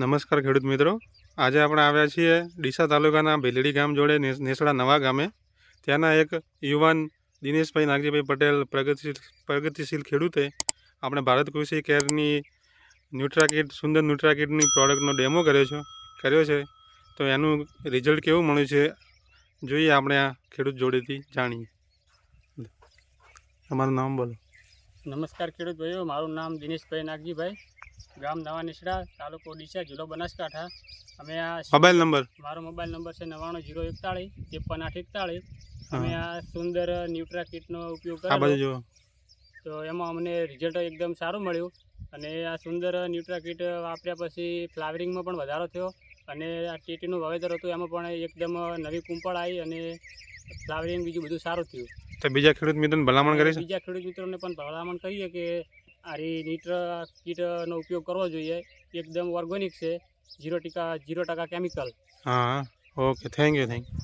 નમસ્કાર ખેડૂત મિત્રો. આજે આપણે આવ્યા છીએ ડીસા તાલુકાના ભેલડી ગામ જોડે નેસ- નેસડા નવા ગામે. ત્યાંના એક યુવાન દિનેશભાઈ નાગજીભાઈ પટેલ પ્રગતિશીલ પ્રગતિશીલ ખેડૂતે આપણે ભારત કૃષિ કેરની ન્યુટ્રાકીટ, સુંદર ન્યુટ્રાકીટની પ્રોડક્ટનો ડેમો કર્યો છે કર્યો છે. તો એનું રિઝલ્ટ કેવું મળ્યું છે, જોઈએ આપણે આ ખેડૂત જોડેથી જાણીએ. તમારું નામ બોલો. નમસ્કાર ખેડૂત ભાઈઓ, મારું નામ દિનેશભાઈ નાગજીભાઈ. ગામ નવા નિશડા તાલુકો ડીસા જિલ્લો બનાસકાંઠા. અમે આ મોબાઈલ નંબર? મારો મોબાઈલ નંબર છે નવ્વાણું જીરો એકતાળીસ ત્રેપન આઠ એકતાળીસ. અમે આ સુંદર ન્યુટ્રા કીટનો ઉપયોગ જુઓ. તો એમાં અમને રિઝલ્ટ એકદમ સારું મળ્યું. અને આ સુંદર ન્યુટ્રા કીટ વાપર્યા પછી ફ્લાવરિંગમાં પણ વધારો થયો. અને આ ટેટીનું વાવેતર હતું એમાં પણ એકદમ નવી કુંપળ આવી અને ફ્લાવરિંગ બીજું બધું સારું થયું. તો બીજા ખેડૂત મિત્રોને ભલામણ કરી બીજા ખેડૂત મિત્રોને પણ ભલામણ કરીએ કે આ નીટ્રા કીટનો ઉપયોગ કરવો જોઈએ. એકદમ ઓર્ગોનિક છે. ઝીરો ટકા ઝીરો ટકા કેમિકલ. હા. Okay, thank you thank you.